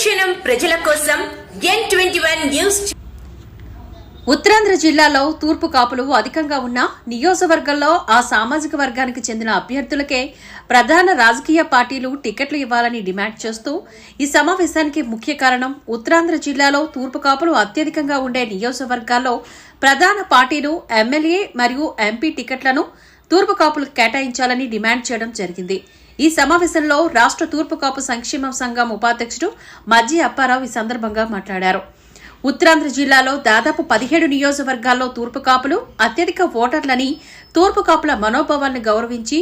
ప్రజల కోసం N twenty one news Uttarandhra జిల్లాలో తూర్పు కాపులు అధికంగా ఉన్న నియోజకవర్గంలో ఆ సామాజిక వర్గానికి చెందిన అభ్యర్థులకే ప్రధాన రాజకీయ పార్టీలు టికెట్లు ఇవ్వాలని డిమాండ్ చేస్తూ ఈ సమావేశానికి ముఖ్య కారణం ఉత్తరాంధ్ర జిల్లాలో తూర్పు కాపులు అత్యధికంగా ఉండే నియోజకవర్గాల్లో ప్రధాన పార్టీలు ఎమ్మెల్యే మరియు ఎంపీ టికెట్లను తూర్పు కాపులు కేటాయించాలని డిమాండ్ చేయడం జరిగింది. ఈ సమావేశంలో రాష్ట్ర తూర్పు కాపు సంక్షేమ సంఘం ఉపాధ్యక్షుడు మజ్జి అప్పారావు ఈ సందర్భంగా మాట్లాడారు. ఉత్తరాంధ్ర జిల్లాలో దాదాపు పదిహేడు నియోజకవర్గాల్లో తూర్పు కాపులు అత్యధిక ఓటర్లని తూర్పు కాపుల మనోభావాలను గౌరవించి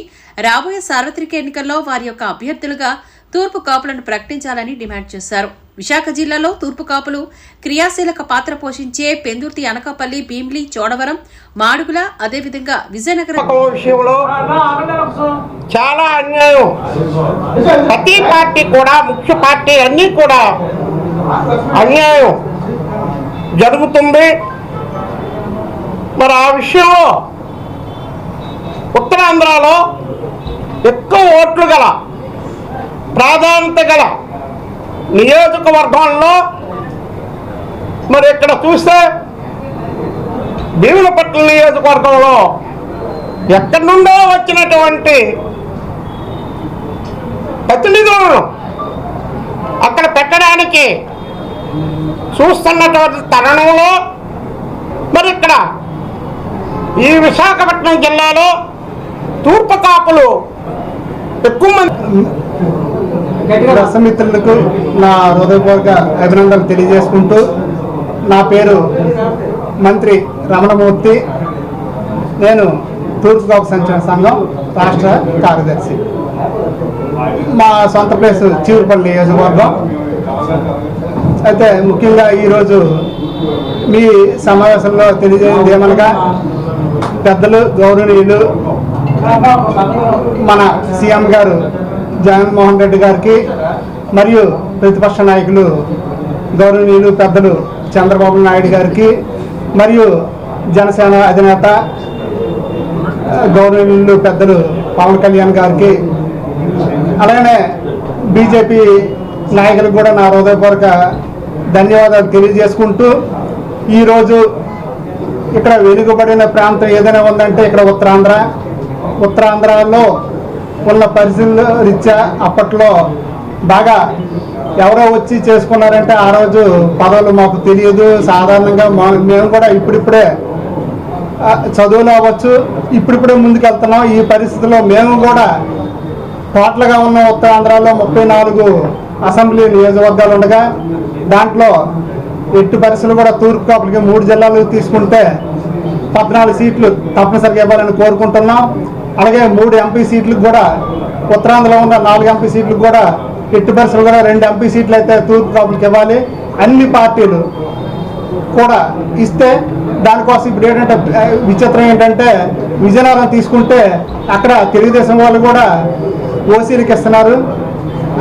రాబోయే సార్వత్రిక ఎన్నికల్లో వారి యొక్క అభ్యర్థులుగా తూర్పు కాపులను ప్రకటించాలని డిమాండ్ చేశారు. విశాఖ జిల్లాలో తూర్పు కాపులు క్రియాశీలక పాత్ర పోషించే పెందుర్తి అనకాపల్లి భీమ్లీ చోడవరం మాడుగుల అదేవిధంగా విజయనగరం ఒక విషయంలో చాలా అన్యాయం ప్రతి పార్టీ కూడా ముఖ్య పార్టీ అన్నీ కూడా అన్యాయం జరుగుతుంది. మరి ఆ విషయంలో ఉత్తరాంధ్రలో ఎక్కువ ఓట్లు గల ప్రాధాన్యత గల నియోజకవర్గంలో మరి ఇక్కడ చూస్తే భీములపట్ల నియోజకవర్గంలో ఎక్కడి నుండో వచ్చినటువంటి ప్రతినిధులను అక్కడ పెట్టడానికి చూస్తున్నటువంటి తరుణంలో మరి ఇక్కడ ఈ విశాఖపట్నం జిల్లాలో తూర్పు కాపులు ఎక్కువ మంది రసమిత్రులకు నా హృదయపూర్వక అభినందనలు తెలియజేసుకుంటూ నా పేరు మంత్రి రమణమూర్తి. నేను తూర్పుగోప సంక్షేమ సంఘం రాష్ట్ర కార్యదర్శి. మా సొంత ప్లేస్ చీరుపల్లి నియోజకవర్గం అయితే ముఖ్యంగా ఈరోజు మీ సమావేశంలో తెలియజేయండి ఏమనగా పెద్దలు గౌరవనీయులు మన సీఎం గారు జగన్మోహన్ రెడ్డి గారికి మరియు ప్రతిపక్ష నాయకులు గౌరవనీయులు పెద్దలు చంద్రబాబు నాయుడు గారికి మరియు జనసేన అధినేత గౌరవనీయులు పెద్దలు పవన్ కళ్యాణ్ గారికి అలాగనే బీజేపీ నాయకులకు కూడా నా హృదయపూర్వక ధన్యవాదాలు తెలియజేసుకుంటూ ఈరోజు ఇక్కడ వెనుకబడిన ప్రాంతం ఏదైనా ఉందంటే ఇక్కడ ఉత్తరాంధ్ర. ఉత్తరాంధ్రలో ఉన్న పరిస్థితుల రీత్యా అప్పట్లో బాగా ఎవరో వచ్చి చేసుకున్నారంటే ఆ రోజు పదవులు మాకు తెలియదు. సాధారణంగా మా- మేము కూడా ఇప్పుడిప్పుడే చదువులు అవ్వచ్చు. ఇప్పుడిప్పుడే ముందుకెళ్తున్నాం. ఈ పరిస్థితిలో మేము కూడా టోటల్గా ఉన్న ఉత్తరాంధ్రలో ముప్పై నాలుగు అసెంబ్లీ నియోజకవర్గాలు ఉండగా దాంట్లో ఎట్టి పరిస్థితులు కూడా తూర్పు కాపులకి మూడు జిల్లాలు తీసుకుంటే పద్నాలుగు సీట్లు తప్పనిసరిగా ఇవ్వాలని కోరుకుంటున్నాం. అలాగే మూడు ఎంపీ సీట్లకు కూడా ఉత్తరాంధ్రలో ఉన్న నాలుగు ఎంపీ సీట్లకు కూడా ఎట్టి పరిస్థితులు కూడా రెండు ఎంపీ సీట్లు అయితే తూర్పు కాపులకి ఇవ్వాలి. అన్ని పార్టీలు కూడా ఇస్తే దానికోసం ఇప్పుడు ఏంటంటే విచిత్రం ఏంటంటే విజయనగరం తీసుకుంటే అక్కడ తెలుగుదేశం వాళ్ళు కూడా ఓసీలకు ఇస్తున్నారు.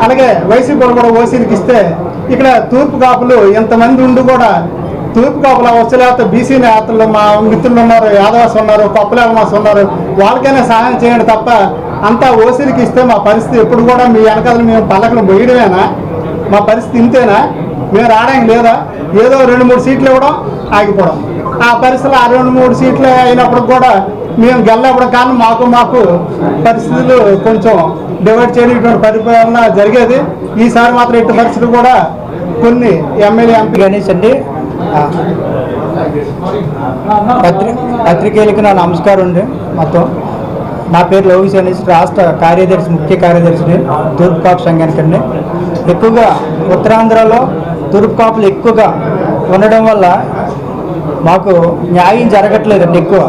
అలాగే వైసీపీ కూడా ఓసీలకు ఇస్తే ఇక్కడ తూర్పు కాపులు ఎంతమంది ఉండి కూడా తూర్పు కాపులు అవ్వచ్చు లేకపోతే బీసీ నేతలు మా మిత్రులు ఉన్నారు యాదవాస్ ఉన్నారు కొప్పలేమాస్ ఉన్నారు వాళ్ళకైనా సహాయం చేయండి తప్ప అంతా ఓసీలకి ఇస్తే మా పరిస్థితి ఎప్పుడు కూడా మీ వెనకాల మేము పల్లకలు పోయడమేనా మా పరిస్థితి ఇంతేనా? మేము రావడానికి లేదా? ఏదో రెండు మూడు సీట్లు ఇవ్వడం ఆగిపోవడం. ఆ పరిస్థితులు ఆ రెండు మూడు సీట్లు అయినప్పుడు కూడా మేము గెలవడం కానీ మాకు మాకు పరిస్థితులు కొంచెం డివైడ్ చేయడానికి పరిపాలన జరిగేది. ఈసారి మాత్రం ఎట్టి పరిస్థితులు కూడా కొన్ని ఎమ్మెల్యే ఎంపీ గణేష్ అండి. పత్రి పత్రికేయులకి నా నమస్కారం అండి. మొత్తం నా పేరు లోకేష్ అనేసి రాష్ట్ర కార్యదర్శి ముఖ్య కార్యదర్శిని తూర్పు కాపు సంఘానికి అండి. ఎక్కువగా ఉత్తరాంధ్రలో తూర్పు కాపులు ఎక్కువగా ఉండడం వల్ల మాకు న్యాయం జరగట్లేదండి ఎక్కువ.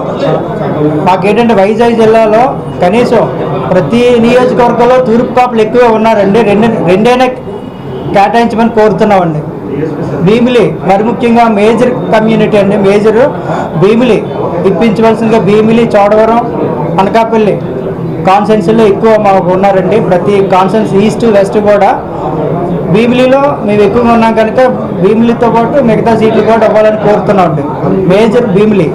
మాకేంటంటే వైజాగ్ జిల్లాలో కనీసం ప్రతి నియోజకవర్గంలో తూర్పు కాపులు ఎక్కువ ఉన్నారండి. రెండు రెండైనా కేటాయించమని కోరుతున్నామండి. భీమిలి మరి ముఖ్యంగా మేజర్ కమ్యూనిటీ అండి. మేజర్ భీమిలి ఇప్పించవలసిందిగా భీమిలి చోడవరం అనకాపల్లి కాన్సెన్స్లో ఎక్కువ మాకు ఉన్నారండి. ప్రతి కాన్సెన్స్ ఈస్ట్ వెస్ట్ కూడా భీమిలిలో మేము ఎక్కువగా ఉన్నాం కనుక భీమిలితో పాటు మిగతా సీట్లు కూడా ఇవ్వాలని కోరుతున్నాం అండి. మేజర్ భీమిలి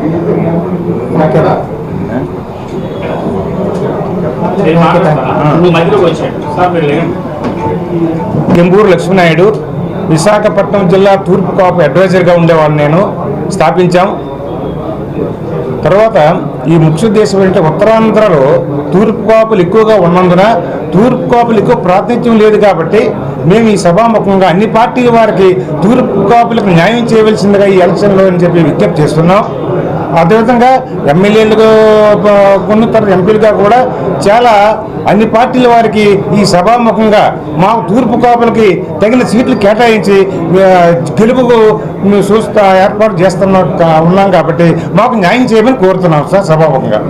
గెంబూరు లక్ష్మీనాయుడు విశాఖపట్నం జిల్లా తూర్పు కాపు అడ్వైజర్గా ఉండేవాడు నేను. స్థాపించాం. తర్వాత ఈ ముఖ్య ఉద్దేశం ఏంటంటే ఉత్తరాంధ్రలో తూర్పు కాపులు ఎక్కువగా ఉన్నందున తూర్పు కాపులు ఎక్కువ ప్రాతినిధ్యం లేదు కాబట్టి మేము ఈ సభాముఖంగా అన్ని పార్టీల వారికి తూర్పు కాపులకు న్యాయం చేయవలసిందిగా ఈ ఎలక్షన్లో అని చెప్పి విజ్ఞప్తి చేస్తున్నాం. అదేవిధంగా ఎమ్మెల్యేలుగా కొన్ని తర్వాత ఎంపీలుగా కూడా చాలా అన్ని పార్టీల వారికి ఈ సభాముఖంగా మా తూర్పు కాపులకి తగిన సీట్లు కేటాయించి గెలుపుకు చూస్తా ఏర్పాటు చేస్తున్నా ఉన్నాం కాబట్టి మాకు న్యాయం చేయమని కోరుతున్నాం సార్ సభాముఖంగా.